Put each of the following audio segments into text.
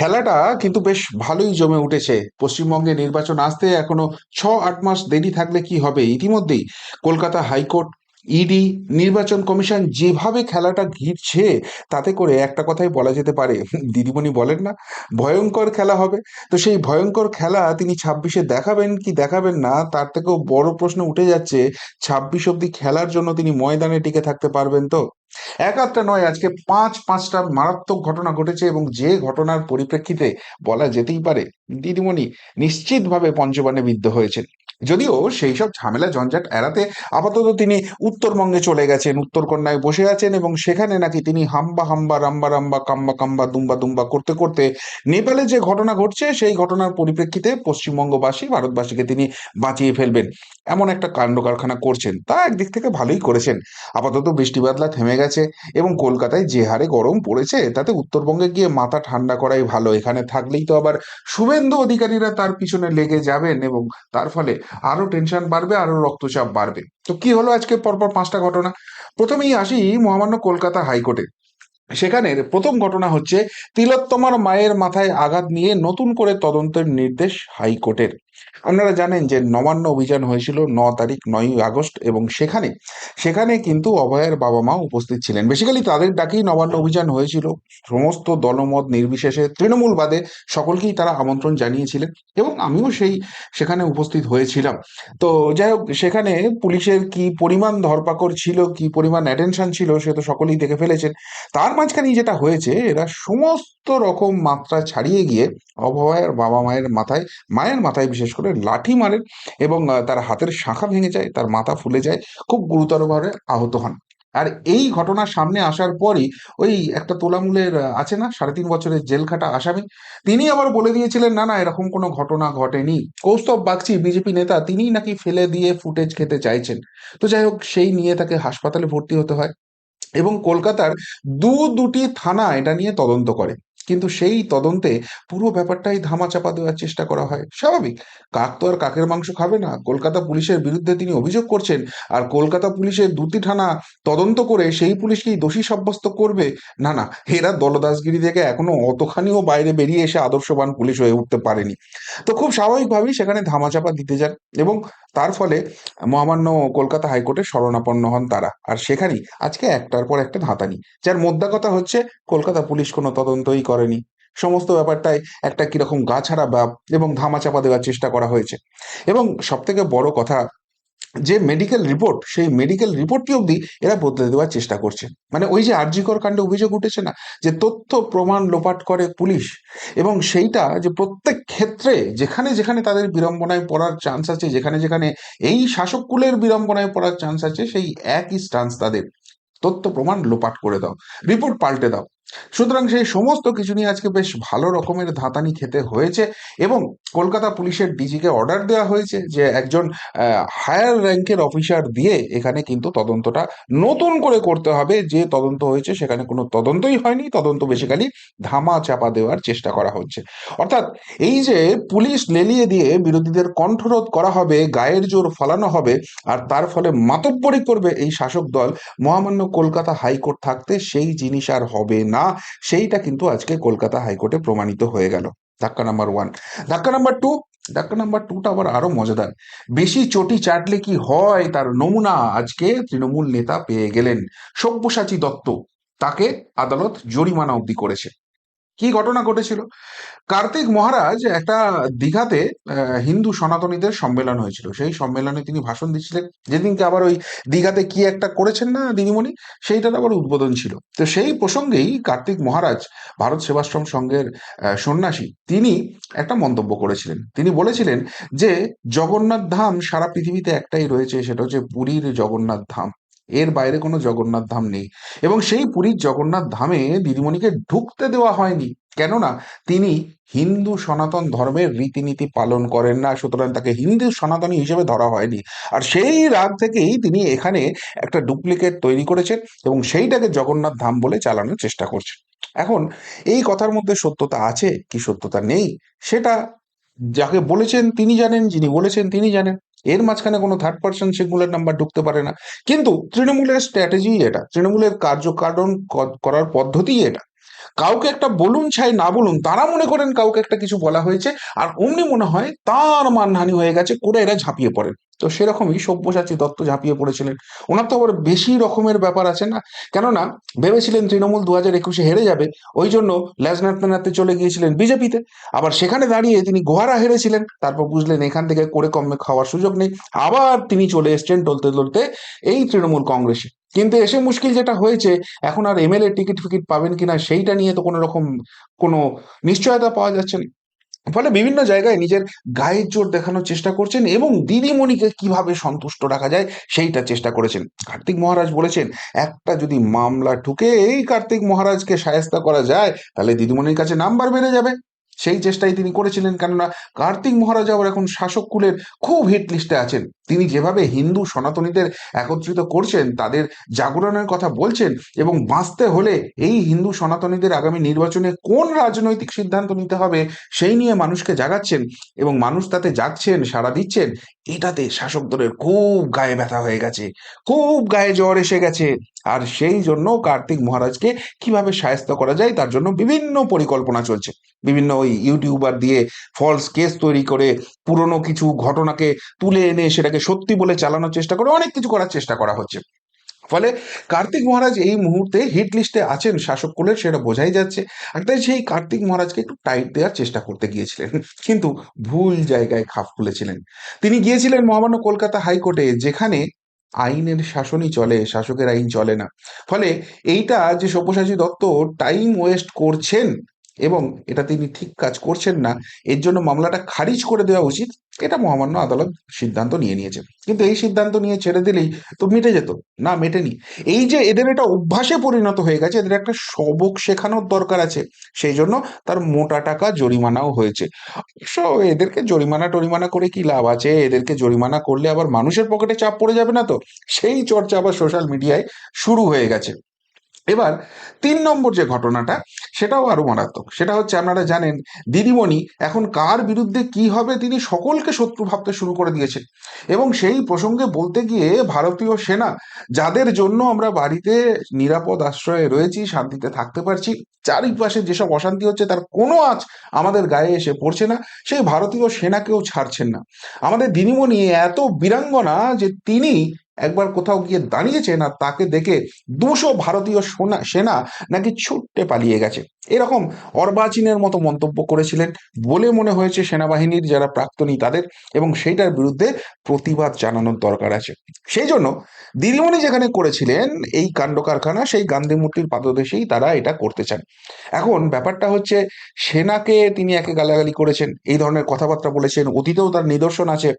খেলাটা কিন্তু বেশ ভালোই জমে উঠেছে। পশ্চিমবঙ্গে নির্বাচন আসতে এখনও ছ আট মাস দেরি থাকলে কি হবে? ইতিমধ্যেই কলকাতা হাইকোর্ট ইডি, নির্বাচন কমিশন যেভাবে খেলাটা ঘিরছে, তাতে করে একটা কথাই বলা যেতে পারে, দিদিমণি বলেন না, ভয়ঙ্কর খেলা হবে। তো সেই ভয়ঙ্কর খেলা তিনি ছাব্বিশে দেখাবেন কি দেখাবেন না, তার থেকেও বড় প্রশ্ন উঠে যাচ্ছে, ছাব্বিশ অব্দি খেলার জন্য তিনি ময়দানে টিকে থাকতে পারবেন তো? এক আধটা নয়, আজকে পাঁচ পাঁচটা মারাত্মক ঘটনা ঘটেছে এবং যে ঘটনার পরিপ্রেক্ষিতে বলা যেতেই পারে, দিদিমণি নিশ্চিতভাবে পঞ্চবানে বিদ্ধ হয়েছেন। যদিও সেই সব ঝামেলা ঝঞ্ঝাট এড়াতে আপাতত তিনি উত্তরবঙ্গে চলে গেছেন, উত্তরকন্যায় বসে আছেন এবং সেখানে নাকি তিনি হাম্বা হাম্বা, রাম্বা রাম্বা, কাম্বা কাম্বা, দুম্বা দুম্বা করতে করতে নেপালে যে ঘটনা ঘটছে, সেই ঘটনার পরিপ্রেক্ষিতে পশ্চিমবঙ্গবাসী ভারতবাসীকে তিনি বাঁচিয়ে ফেলবেন। এমন একটা কাণ্ড কারখানা করছেন, তা একদিক থেকে ভালোই করেছেন। আপাতত বৃষ্টি বাদলা থেমে গেছে এবং কলকাতায় যে হারে গরম পড়েছে, তাতে উত্তরবঙ্গে গিয়ে মাথা ঠান্ডা করাই ভালো। এখানে থাকলেই তো আবার শুভেন্দু অধিকারীরা তার পিছনে লেগে যাবেন এবং তার ফলে আরও টেনশন বাড়বে, আরও রক্তচাপ বাড়বে। তো কি হলো আজকে পরপর পাঁচটা ঘটনা? প্রথমেই আসি মহামান্য কলকাতা হাইকোর্টে। সেখানের প্রথম ঘটনা হচ্ছে তিলোত্তমার মায়ের মাথায় আঘাত নিয়ে নতুন করে তদন্তের নির্দেশ হাইকোর্টের। আপনারা জানেন যে নবান্ন অভিযান হয়েছিল ন তারিখ নয়ই আগস্ট এবং সেখানে সেখানে কিন্তু অভয়ের বাবা মা উপস্থিত ছিলেন। বেসিক্যালি তাদের ডাকেই নবান্ন অভিযান হয়েছিল। সমস্ত দলমত নির্বিশেষে তৃণমূল বাদে সকলকেই তারা আমন্ত্রণ জানিয়েছিলেন এবং আমিও সেই সেখানে উপস্থিত হয়েছিলাম। তো যাই হোক, সেখানে পুলিশের কি পরিমাণ ধরপাকড় ছিল, কি পরিমাণ অ্যাটেনশন ছিল সে তো সকলেই দেখে ফেলেছেন। তার মাঝখানেই যেটা হয়েছে, এরা সমস্ত রকম মাত্রা ছাড়িয়ে গিয়ে অভয়ের বাবা মায়ের মাথায় মায়ের মাথায় বিশেষ করে লাঠি মারেন এবং তার হাতের শাখা ভেঙে যায়, তার মাথা ফুলে যায়, খুব গুরুতরভাবে আহত হন। আর এই ঘটনা সামনে আসার পরই ওই একটা তোলামূলের আছে না, সাড়ে তিন বছরের জেল খাটা আসামি, তিনি আবার বলে দিয়েছিলেন, না না, এরকম কোনো ঘটনা ঘটেনি। কৌস্তব বাগচি, বিজেপি নেতা, তিনিই নাকি ফেলে দিয়ে ফুটেজ খেতে চাইছেন। তো যাই হোক, সেই নিয়ে তাকে হাসপাতালে ভর্তি হতে হয়। এবং কলকাতার দু দুটি থানা এটা নিয়ে তদন্ত করে। কিন্তু সেই তদন্তে পুরো ব্যাপারটাই ধামাচাপা দেওয়ার চেষ্টা করা হয়। স্বাভাবিক। কাক তো আর কাকের মাংস খাবে না। কলকাতা পুলিশের বিরুদ্ধে তিনি অভিযোগ করছেন, আর কলকাতা পুলিশের দুটি থানা তদন্ত করে সেই পুলিশকেই দোষী সাব্যস্ত করবে। না না, এরা দলদাসগিরি থেকে এখনও অতখানিও বাইরে বেরিয়ে এসে আদর্শবান পুলিশ হয়ে উঠতে পারেনি। তো খুব স্বাভাবিকভাবেই সেখানে ধামাচাপা দিতে যান এবং তার ফলে মহামান্য কলকাতা হাইকোর্টে শরণাপন্ন হন তারা। আর সেখানেই আজকে একটার পর একটা ধাতানি যার মোদ্দা কথা হচ্ছে কলকাতা পুলিশ কোনো তদন্তই করেনি। সমস্ত ব্যাপারটাই একটা কীরকম গা ছাড়া ব্যাপ এবং ধামাচাপা দেওয়ার চেষ্টা করা হয়েছে। এবং সব থেকে বড় কথা যে মেডিকেল রিপোর্ট সেই মেডিকেল রিপোর্টটি অবধি এরা বদলে দেওয়ার চেষ্টা করছে। মানে ওই যে আরজিকর কাণ্ডে অভিযোগ উঠেছে না, যে তথ্য প্রমাণ লোপাট করে পুলিশ এবং সেইটা যে প্রত্যেক ক্ষেত্রে যেখানে যেখানে তাদের বিড়ম্বনায় পড়ার চান্স আছে, যেখানে যেখানে এই শাসককুলের বিড়ম্বনায় পড়ার চান্স আছে, সেই একই স্টান্স তাদের। তথ্য প্রমাণ লোপাট করে দাও রিপোর্ট পাল্টে দাও। সুতরাং সেই সমস্ত কিছু নিয়ে আজকে বেশ ভালো রকমের ধাতানি খেতে হয়েছে এবং কলকাতা পুলিশের ডিজিকে অর্ডার দেওয়া হয়েছে যে একজন হায়ার র্যাঙ্কের অফিসার দিয়ে এখানে কিন্তু তদন্তটা নতুন করে করতে হবে। যে তদন্ত হয়েছে সেখানে কোনো তদন্তই হয়নি। তদন্ত বেসিক্যালি ধামা চাপা দেওয়ার চেষ্টা করা হচ্ছে। অর্থাৎ এই যে পুলিশ লেলিয়ে দিয়ে বিরোধীদের কণ্ঠরোধ করা হবে, গায়ের জোর ফলানো হবে, আর তার ফলে মাতব্বরি করবে এই শাসক দল, মহামান্য কলকাতা হাইকোর্ট থাকতে সেই জিনিস আর হবে না। সেইটা কিন্তু আজকে কলকাতা হাইকোর্টে প্রমাণিত হয়ে গেল। ধাক্কা নাম্বার ওয়ান। ধাক্কা নাম্বার টু, ধাক্কা নাম্বার টুটা আবার আরও মজাদার। বেশি চটি চাটলে কি হয়? তার নমুনা আজকে তৃণমূল নেতা পেয়ে গেলেন। সব্যসাচী দত্ত, তাকে আদালত জরিমানা অবধি করেছে। কি ঘটনা ঘটেছিল? কার্তিক মহারাজ একটা দীঘাতে হিন্দু সনাতনীদের সম্মেলন হয়েছিল। সেই সম্মেলনে তিনি ভাষণ দিচ্ছিলেন। যেদিনকে আবার ওই দীঘাতে কি একটা করেছেন না দিদিমণি সেইটার আবার উদ্বোধন ছিল। তো সেই প্রসঙ্গেই কার্তিক মহারাজ, ভারত সেবাশ্রম সংঘের সন্ন্যাসী, তিনি একটা মন্তব্য করেছিলেন। তিনি বলেছিলেন যে, জগন্নাথ ধাম সারা পৃথিবীতে একটাই রয়েছে, সেটা হচ্ছে পুরীর জগন্নাথ ধাম। এর বাইরে কোনো জগন্নাথ ধাম নেই। এবং সেই পুরীর জগন্নাথ ধামে দিদিমণিকে ঢুকতে দেওয়া হয়নি। কেননা তিনি হিন্দু সনাতন ধর্মের রীতিনীতি পালন করেন না, সুতরাং তাকে হিন্দু সনাতনী হিসেবে ধরা হয়নি। আর সেই রাগ থেকেই তিনি এখানে একটা ডুপ্লিকেট তৈরি করেছেন এবং সেইটাকে জগন্নাথ ধাম বলে চালানোর চেষ্টা করছেন। এখন এই কথার মধ্যে সত্যতা আছে কি সত্যতা নেই? সেটা যাকে বলেছেন তিনি জানেন, যিনি বলেছেন তিনি জানেন। এর মাঝখানে কোনো থার্ড পার্সন সেগুলোর নাম্বার ঢুকতে পারে না। কিন্তু তৃণমূলের স্ট্র্যাটেজি এটা, তৃণমূলের কার্যকারণ করার পদ্ধতি এটা। কাউকে একটা বলুন ছাই না বলুন, তারা মনে করেন কাউকে একটা কিছু বলা হয়েছে, আর অমনি মনে হয় তার মানহানি হয়ে গেছে, করে এরা ঝাঁপিয়ে পড়েন। তো সেরকমই সব্যসাচী দত্ত ঝাঁপিয়ে পড়েছিলেন। ওনার তো আবার বেশি রকমের ব্যাপার আছে না? কেননা, ভেবেছিলেন তৃণমূল দু হাজার একুশে হেরে যাবে, ওই জন্য ল্যাজ নাড়তে নাড়তে চলে গিয়েছিলেন বিজেপিতে। আবার সেখানে দাঁড়িয়ে তিনি গোহারা হেরেছিলেন, তারপর বুঝলেন এখান থেকে করে কমে খাওয়ার সুযোগ নেই। আবার তিনি চলে এসছেন টলতে টলতে এই তৃণমূল কংগ্রেসে। কিন্তু এসে মুশকিল যেটা হয়েছে, এখন আর এমএলএ টিকিট ফিকিট পাবেন কিনা সেইটা নিয়ে তো কোনো রকম কোনো নিশ্চয়তা পাওয়া যাচ্ছে না। ফলে বিভিন্ন জায়গায় নিজের গায়ের জোর দেখানোর চেষ্টা করছেন এবং দিদিমণিকে কীভাবে সন্তুষ্ট রাখা যায় সেইটা চেষ্টা করেছেন। কার্তিক মহারাজ বলেছেন, একটা যদি মামলা ঠুকে এই কার্তিক মহারাজকে সায়স্তা করা যায়, তাহলে দিদিমণির কাছে নাম্বার বেড়ে যাবে। সেই চেষ্টাই তিনি করেছিলেন, কেননা কার্তিক মহারাজ আবার এখন শাসক কুলের খুব হিট লিস্টে আছেন। তিনি যেভাবে হিন্দু সনাতনীদের একত্রিত করছেন, তাদের জাগরণের কথা বলছেন এবং বাঁচতে হলে এই হিন্দু সনাতনীদের আগামী নির্বাচনে কোন রাজনৈতিক সিদ্ধান্ত নিতে হবে সেই নিয়ে মানুষকে জাগাচ্ছেন এবং মানুষ তাতে জাগছেন সাড়া দিচ্ছেন, এটাতে শাসক দলের খুব গায়ে ব্যথা হয়ে গেছে, খুব গায়ে জ্বর এসে গেছে। আর সেই জন্য কার্তিক মহারাজকে কীভাবে সায়স্ত করা যায় তার জন্য বিভিন্ন পরিকল্পনা চলছে। বিভিন্ন ওই ইউটিউবার দিয়ে ফলস কেস তৈরি করে পুরনো কিছু ঘটনাকে তুলে এনে সেটাকে সত্যি বলে চালানোর চেষ্টা করে, অনেক কিছু করার চেষ্টা করা হচ্ছে। ফলে কার্তিক মহারাজ এই মুহূর্তে হিট লিস্টে আছেন, শাসক কুলের, সেটা বোঝাই যাচ্ছে। আর তাই সেই কার্তিক মহারাজকে একটু টাইট দেওয়ার চেষ্টা করতে গিয়েছিলেন। কিন্তু ভুল জায়গায় খাপ খুলেছিলেন। তিনি গিয়েছিলেন মহামান্য কলকাতা হাইকোর্টে, যেখানে আইনের শাসনই চলে, শাসকের আইন চলে না। ফলে এইটা যে সব্যসাচী দত্ত টাইম ওয়েস্ট করছেন এবং এটা তিনি ঠিক কাজ করছেন না, এর জন্য মামলাটা খারিজ করে দেওয়া উচিত, এটা মহামান্য আদালত সিদ্ধান্ত নিয়ে নিয়েছে। কিন্তু এই সিদ্ধান্ত নিয়ে ছেড়ে দিলেই তো মিটে যেত। না, মেটেনি। এই যে এদের এটা অভ্যাসে পরিণত হয়ে গেছে, এদের একটা সবক শেখানোর দরকার আছে, সেই জন্য তার মোটা টাকা জরিমানাও হয়েছে। অবশ্য এদেরকে জরিমানা টরিমানা করে কি লাভ আছে? এদেরকে জরিমানা করলে আবার মানুষের পকেটে চাপ পড়ে যাবে না তো? সেই চর্চা আবার সোশ্যাল মিডিয়ায় শুরু হয়ে গেছে। এবার তিন নম্বর যে ঘটনাটা, সেটাও আরও মারাত্মক। সেটা হচ্ছে আপনারা জানেন, দিদিমণি এখন কার বিরুদ্ধে কি হবে তিনি সকলকে শত্রু ভাবতে শুরু করে দিয়েছেন। এবং সেই প্রসঙ্গে বলতে গিয়ে ভারতীয় সেনা, যাদের জন্য আমরা বাড়িতে নিরাপদ আশ্রয়ে রয়েছি, শান্তিতে থাকতে পারছি, চারিপাশে যেসব অশান্তি হচ্ছে তার কোনো আঁচ আমাদের গায়ে এসে পড়ছে না, সেই ভারতীয় সেনাকেও ছাড়ছেন না। আমাদের দিদিমণি এত বীরাঙ্গনা যে তিনি একবার কোথাও গিয়ে দাঁড়িয়েছেন আর তাকে দেখে দুশো ভারতীয় সোনা, সেনা নাকি ছুটতে পালিয়ে গেছে। এরকম অর্বাচীনের মতো মন্তব্য করেছিলেন বলে মনে হয়েছে সেনাবাহিনীর যারা প্রাক্তনী তাদের এবং সেইটার বিরুদ্ধে প্রতিবাদ জানানোর দরকার আছে। সেই জন্য দিদিমণি যেখানে করেছিলেন এই কাণ্ড কারখানা সেই গান্ধী মূর্তির পাদদেশেই তারা এটা করতে চান। এখন ব্যাপারটা হচ্ছে সেনাকে তিনি একে গালাগালি করেছেন, এই ধরনের কথাবার্তা বলেছেন, অতীতেও তার নিদর্শন আছে।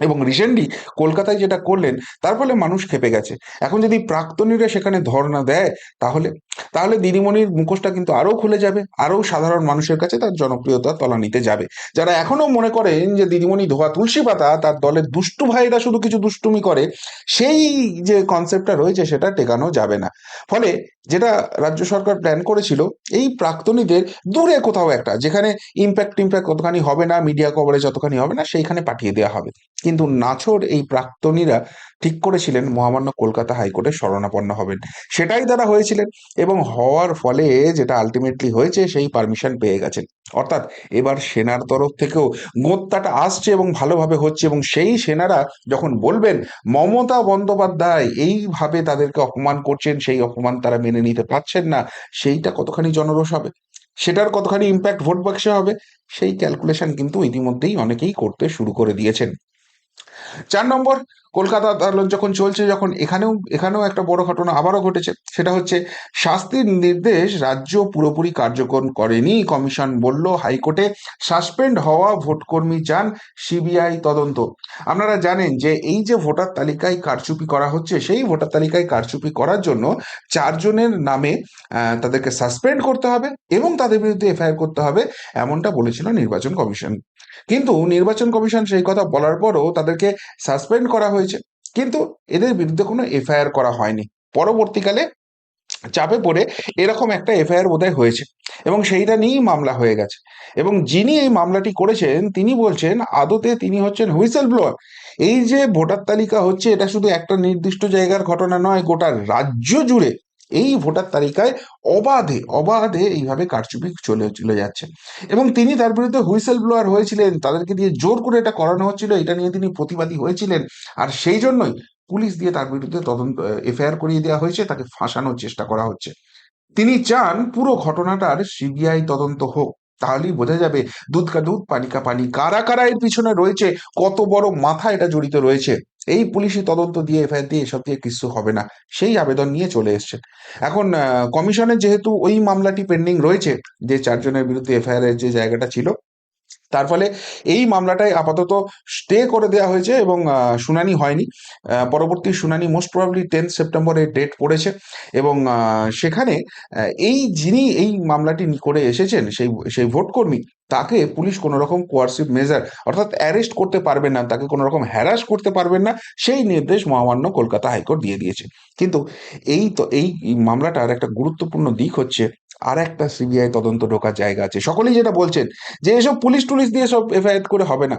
এবং রিসেন্টলি কলকাতায় যেটা করলেন, তার ফলে মানুষ খেপে গেছে। এখন যদি প্রাক্তনীরা সেখানে ধর্ণা দেয়, তাহলে তাহলে দিদিমণির মুখোশটা কিন্তু আরও খুলে যাবে আরও সাধারণ মানুষের কাছে তার জনপ্রিয়তা তলানিতে যাবে। যারা এখনও মনে করেন যে দিদিমণি ধোয়া তুলসী পাতা, তার দলের দুষ্টু ভাইরা শুধু কিছু দুষ্টুমি করে, সেই যে কনসেপ্টটা রয়েছে সেটা টেকানো যাবে না। ফলে যেটা রাজ্য সরকার প্ল্যান করেছিল, এই প্রাক্তনীদের দূরে কোথাও একটা, যেখানে ইম্প্যাক্ট টিম্প্যাক্ট কতখানি হবে না মিডিয়া কভারেজ অতখানি হবে না, সেইখানে পাঠিয়ে দেওয়া হবে। কিন্তু নাছর এই প্রাক্তনীরা ঠিক করেছিলেন মহামান্য কলকাতা হাইকোর্টে শরণাপন্ন হবেন। সেটাই তারা হয়েছিলেন এবং হওয়ার ফলে যেটা আলটিমেটলি হয়েছে সেই পারমিশন পেয়ে গেছেন। অর্থাৎ এবার সেনার তরফ থেকেও গোত্তাটা আসছে এবং ভালোভাবে হচ্ছে এবং সেই সেনারা যখন বলবেন, মমতা বন্দ্যোপাধ্যায় এইভাবে তাদেরকে অপমান করছেন, সেই অপমান তারা মেনে নিতে পারছেন না, সেইটা কতখানি জনরোষ হবে? সেটার কতখানি ইম্প্যাক্ট ভোট বাক্সে হবে? সেই ক্যালকুলেশন কিন্তু ইতিমধ্যেই অনেকেই করতে শুরু করে দিয়েছেন। চার নম্বর কলকাতা আদালত যখন চলছে, যখন এখানেও এখানেও একটা বড় ঘটনা আবারও ঘটেছে। সেটা হচ্ছে, শাস্তির নির্দেশ রাজ্য পুরোপুরি কার্যকর করেনি। কমিশন বলল, হাইকোর্টে সাসপেন্ড হওয়া ভোটকর্মী চান সিবিআই তদন্ত। আপনারা জানেন যে এই যে ভোটার তালিকায় কারচুপি করা হচ্ছে, সেই ভোটার তালিকায় কারচুপি করার জন্য চারজনের নামে তাদেরকে সাসপেন্ড করতে হবে এবং তাদের বিরুদ্ধে এফআইআর করতে হবে, এমনটা বলেছিল নির্বাচন কমিশন। কিন্তু নির্বাচন কমিশন সেই কথা বলার পরও তাদেরকে সাসপেন্ড করা হয়েছে। কিন্তু এদের বিরুদ্ধে কোনো এফআইআর করা হয়নি। পরবর্তীকালে চাপে পড়ে এরকম একটা এফআইআর বোধহয় হয়েছে এবং সেইটা নিয়েই মামলা হয়ে গেছে। এবং যিনি এই মামলাটি করেছেন, তিনি বলছেন, আদতে তিনি হচ্ছেন হুইসেল ব্লোয়ার এই যে ভোটার তালিকা হচ্ছে, এটা শুধু একটা নির্দিষ্ট জায়গার ঘটনা নয়, গোটা রাজ্য জুড়ে এই ভোটার তালিকায় অবাধে অবাধে এইভাবে কারচুপি চলে চলে যাচ্ছে। এবং তিনি তার বিরুদ্ধে হুইসেল ব্লোয়ার হয়েছিলেন, তাদেরকে দিয়ে জোর করে এটা করানো হচ্ছিল, এটা নিয়ে তিনি প্রতিবাদী হয়েছিলেন। আর সেই জন্যই পুলিশ দিয়ে তার বিরুদ্ধে তদন্ত, এফআইআর করিয়ে দেওয়া হয়েছে, তাকে ফাঁসানোর চেষ্টা করা হচ্ছে। তিনি চান পুরো ঘটনাটার সিবিআই তদন্ত হোক। তাহলেই বোঝা যাবে দুধ কা দুধ, পানি কা পানি। কারা কারা এর পিছনে রয়েছে? কত বড় মাথা এটা জড়িত রয়েছে? এই পুলিশি তদন্ত দিয়ে, এফআইআর দিয়ে এসব দিয়ে কিছু হবে না। সেই আবেদন নিয়ে চলে এসছে। এখন কমিশনের যেহেতু ওই মামলাটি পেন্ডিং রয়েছে, যে চারজনের বিরুদ্ধে এফআইআর এর যে জায়গাটা ছিল তার ফলে এই মামলাটাই আপাতত স্টে করে দেওয়া হয়েছে এবং শুনানি হয়নি। পরবর্তী শুনানি মোস্ট প্রবাবলি টেন্থ সেপ্টেম্বরে ডেট পড়েছে এবং সেখানে এই যিনি এই মামলাটি করে এসেছেন, সেই সেই ভোটকর্মী তাকে পুলিশ কোনো রকম কোয়ার্সিভ মেজার অর্থাৎ অ্যারেস্ট করতে পারবেন না, তাকে কোনো রকম হ্যারাস করতে পারবেন না, সেই নির্দেশ মহামান্য কলকাতা হাইকোর্ট দিয়ে দিয়েছে। কিন্তু এই তো, এই মামলাটার একটা গুরুত্বপূর্ণ দিক হচ্ছে আর একটা সিবিআই তদন্ত ঢোকার জায়গা আছে। সকলেই যেটা বলছেন যে এসব পুলিশ টুলিশ দিয়ে সব এফআইআর করে হবে না।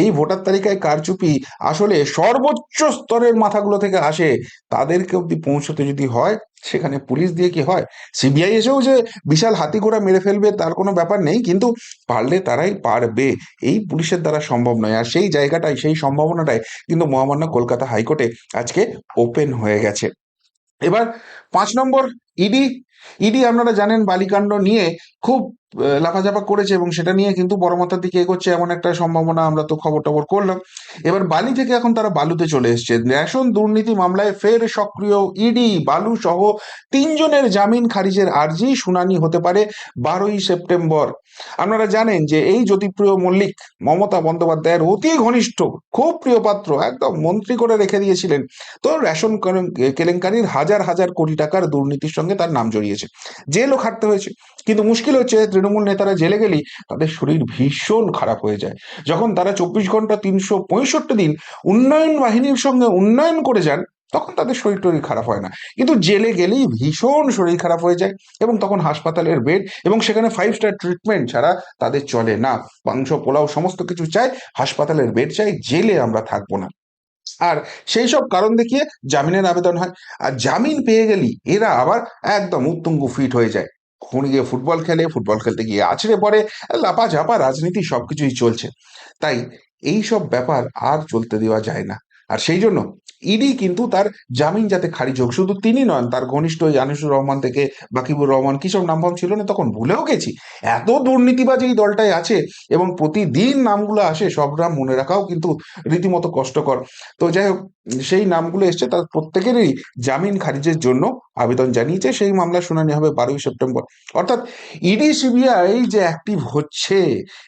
এই ভোটার তালিকায় কারচুপি আসলে সর্বোচ্চ স্তরের মাথাগুলো থেকে আসে। তাদেরকে অব্দি পৌঁছতে যদি হয়, সেখানে পুলিশ দিয়ে কি হয়? সিবিআই এসেও যে বিশাল হাতি ঘোড়া মেরে ফেলবে তার কোনো ব্যাপার নেই, কিন্তু পারলে তারাই পারবে। এই পুলিশের দ্বারা সম্ভব নয়। আর সেই জায়গাটাই সেই সম্ভাবনাটাই কিন্তু মহামান্য কলকাতা হাইকোর্টে আজকে ওপেন হয়ে গেছে। এবার পাঁচ নম্বর ইডি ইডি আপনারা জানেন বালিকাণ্ড নিয়ে খুব লাফাঝাপা করেছে এবং সেটা নিয়ে কিন্তু মাথার দিকে এগোচ্ছে এমন একটা সম্ভাবনা আমরা তো খবর টবর করলাম। এবার বালি থেকে এখন তারা বালুতে চলে এসছে। রেশন দুর্নীতি মামলায় ফের সক্রিয় ইডি, বালু সহ তিনজনের জামিন খারিজের আর্জি শুনানি হতে পারে বারোই সেপ্টেম্বর। আপনারা জানেন যে এই জ্যোতিপ্রিয় মল্লিক, মমতা বন্দ্যোপাধ্যায়ের অতি ঘনিষ্ঠ, খুব প্রিয় পাত্র, একদম মন্ত্রী করে রেখে দিয়েছিলেন। তো রেশন কেলেঙ্কারির হাজার হাজার কোটি টাকার দুর্নীতির সঙ্গে তার নাম জড়িয়েছে। জেলও খাটতে হয়েছে। কিন্তু মুশকিল হচ্ছে, তৃণমূল নেতারা জেলে গেলেই তাদের শরীর ভীষণ খারাপ হয়ে যায়। যখন তারা চব্বিশ ঘণ্টা তিনশো পঁয়ষট্টি দিন উন্নয়ন বাহিনীর সঙ্গে উন্নয়ন করে যান, তখন তাদের শরীর টরীর খারাপ হয় না। কিন্তু জেলে গেলেই ভীষণ শরীর খারাপ হয়ে যায় এবং তখন হাসপাতালের বেড এবং সেখানে ফাইভ স্টার ট্রিটমেন্ট ছাড়া তাদের চলে না। মাংস, পোলাও, সমস্ত কিছু চাই, হাসপাতালের বেড চাই, জেলে আমরা থাকব না। আর সেই সব কারণ দেখিয়ে জামিনের আবেদন হয়। আর জামিন পেয়ে গেলি এরা আবার একদম উত্তুঙ্গ ফিট হয়ে যায়। খুন গিয়ে ফুটবল খেলে, ফুটবল খেলতে গিয়ে আছড়ে পড়ে লাপা ঝাপা রাজনীতি সবকিছুই চলছে। তাই এই সব ব্যাপার আর চলতে দেওয়া যায় না। আর সেই জন্য ইডি কিন্তু তার জামিন যাতে খারিজ হোক, শুধু তিনি নন, তার ঘনিষ্ঠ আনিসুর রহমান থেকে বাকিবুর রহমান কিসব নাম ফাম ছিল না তখন ভুলেও গেছি। এত দুর্নীতিবাজ এই দলটায় আছে এবং প্রতিদিন নামগুলো আসে, সব নাম মনে রাখাও কিন্তু রীতিমতো কষ্টকর। তো যাই হোক, সেই নামগুলো এসছে, তার প্রত্যেকেরই জামিন খারিজের জন্য আবেদন জানিয়েছে, সেই মামলা শুনানি হবে বারোই সেপ্টেম্বর। অর্থাৎ ইডি, সিবিআই যে অ্যাক্টিভ হচ্ছে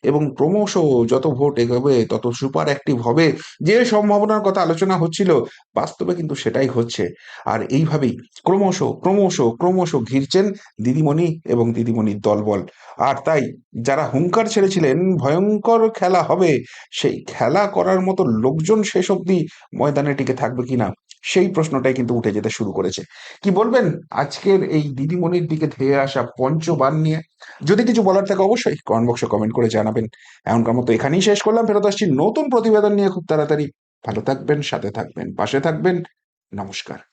এবং ক্রমশ যত ভোট এগোবে, তত সুপার অ্যাক্টিভ হবে, যে সম্ভাবনার কথা আলোচনা হচ্ছিল, বাস্তবে কিন্তু সেটাই হচ্ছে। আর এইভাবেই ক্রমশ ক্রমশ ক্রমশ ঘিরছেন দিদিমণি এবং দিদিমণির দলবল। আর তাই যারা হুঙ্কার ছেড়েছিলেন, ভয়ঙ্কর খেলা হবে, সেই খেলা করার মতো লোকজন শেষ অবধি ময়দানে টিকে থাকবে কিনা? সেই প্রশ্নটাই কিন্তু উঠে যেতে শুরু করেছে। কি বলবেন? আজকের এই দিদিমণির দিকে ধেয়ে আসা পঞ্চবান নিয়ে। যদি কিছু বলার থাকে অবশ্যই কমেন্ট বক্সে কমেন্ট করে জানাবেন। এমনকার মতো এখানেই শেষ করলাম। ফেরত আসছি নতুন প্রতিবেদন নিয়ে। খুব তাড়াতাড়ি। ভালো থাকবেন, সাথে থাকবেন, পাশে থাকবেন। নমস্কার।